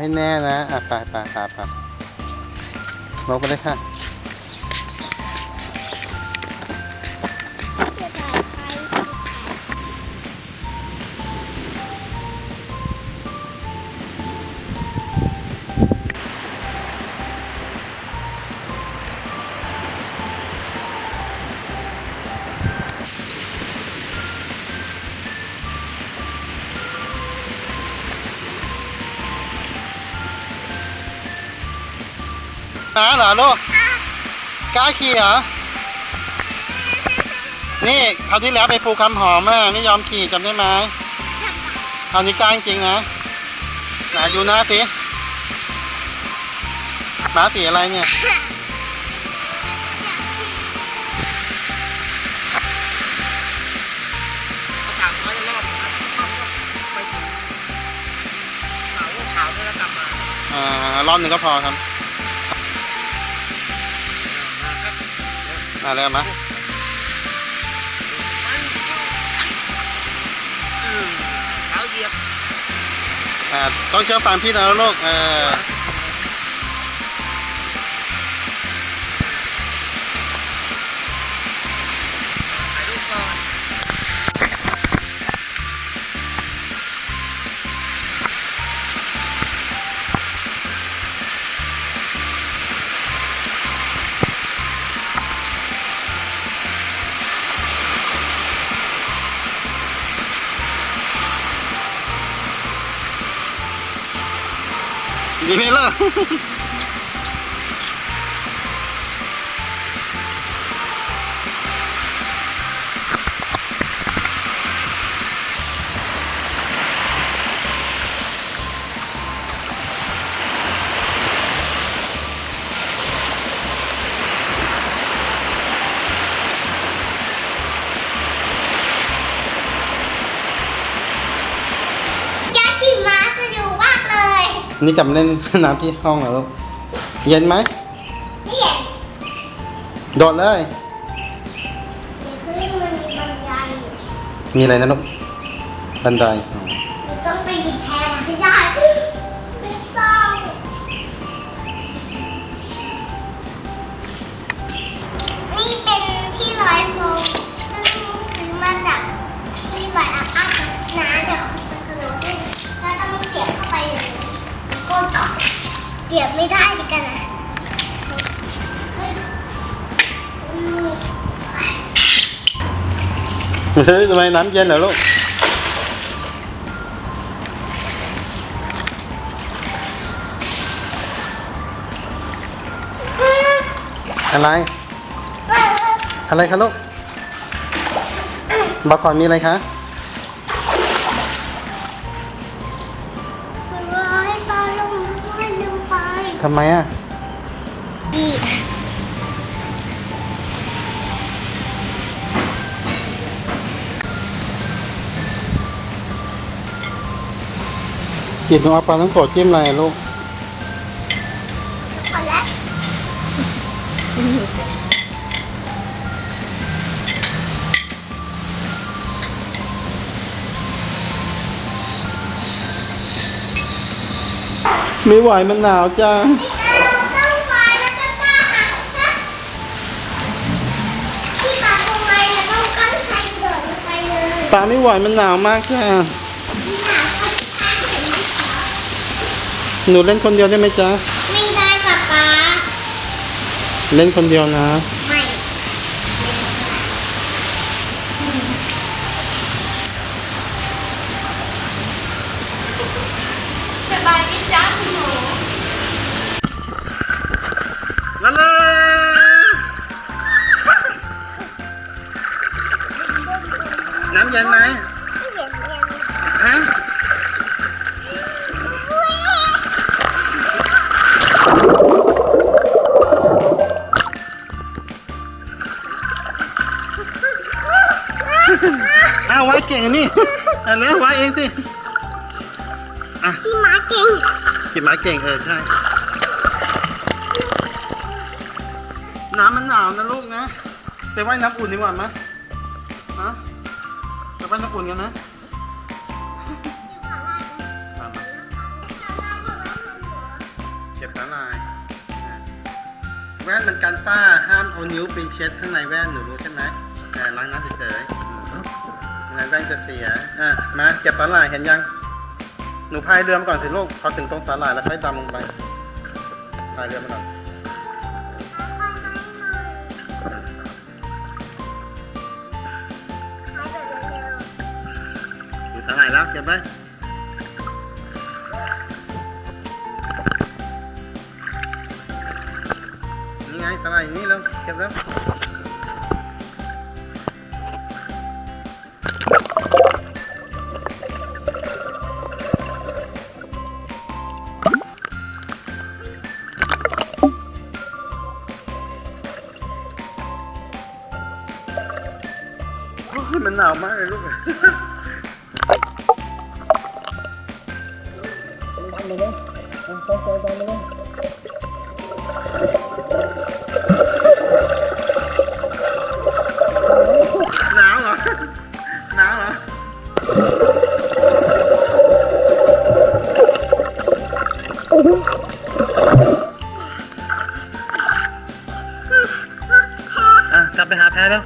ให้แน่นะ อะไปไปไปไปลงไปเลยค่ะ น้าเหรอลูกกล้าขี่เหรอ นี่คราวที่แล้วไปภูคำหอมอะไม่ยอมขี่จำได้ไหมคราวนี้กล้าจริงๆนะไหนดูหน้าสิหมาสีอะไรเนี่ยสามร้อยรอบครับรอบก็ไปถึงขาวขาวแล้วกลับมาอ่ารอบหนึ่งก็พอครับ อ่าแล้วมะมันอืมเท้าเหยียบอ่าต้องเชื่อฟังพี่นะลูกเออ ดีไห นี่กลับมาเล่นน้ำที่ห้องเหรอลูก เย็นไหมนี่เห็นโดดเลยเดี๋ยวขึ้นมันมีบันไดอยู่มีอะไรนะลูก บันไดอ๋อ เสียบไม่ได้ดิกันนะเฮ้ยนี่เฮ้ยทำไมน้ำเย็นเหรอลูกอะไร อะไรคะลูกบอกก่อนมีอะไรคะำไมอะดีขีดหนูเอาปลาทั้งโกดจิ้มอะไรลูก ไม่ไหวมันหนาวจ้าต้องไปแล้วก็กล้าหักนะที่ปลาทำไมเนี่ยต้องกั้นใจเดินไปเลยปลาไม่ไหวมันหนาวมากจ้าที่หนาเขาทางเห็นไหมคะหนูเล่นคนเดียวได้ไหมจ๊ะ ไม่ได้ป้าป๊า เล่นคนเดียวนะ ย็นไหมไม่เห็นเห็นฮะอ้าวไว้เก่งนี่เอาแล้วไว้เองสิที่ม้าเก่งขี่ม้าเก่งเออใช่ น้ำมันหนาวนะลูกนะ ไปว่ายน้ำอุ่นดีกว่าไหมฮะ ไปว่ายน้ำอุ่นกันนะมามาสาหร่ายอะแว่นมันกันฝ้าห้ามเอานิ้วไปเช็ดข้างในแว่นหนูรู้ใช่ไหมแต่ล้างน้ำเฉยๆอืมไม่งั้นแว่นจะเสียอะมาเก็บสาหร่ายเห็นยัง หนูพายเรือมาก่อนสิลูกพอถึงตรงสาหร่ายแล้วค่อยดำลงไปพายเรือมาก่อน แล้วเก็บไว้นี่ไงสาหร่ายอย่างนี้แล้วเก็บแล้วมันหนาวมากเลยลูก หนาวเหรอหนาวเหรออะกลับไปหาแพ้แล้ว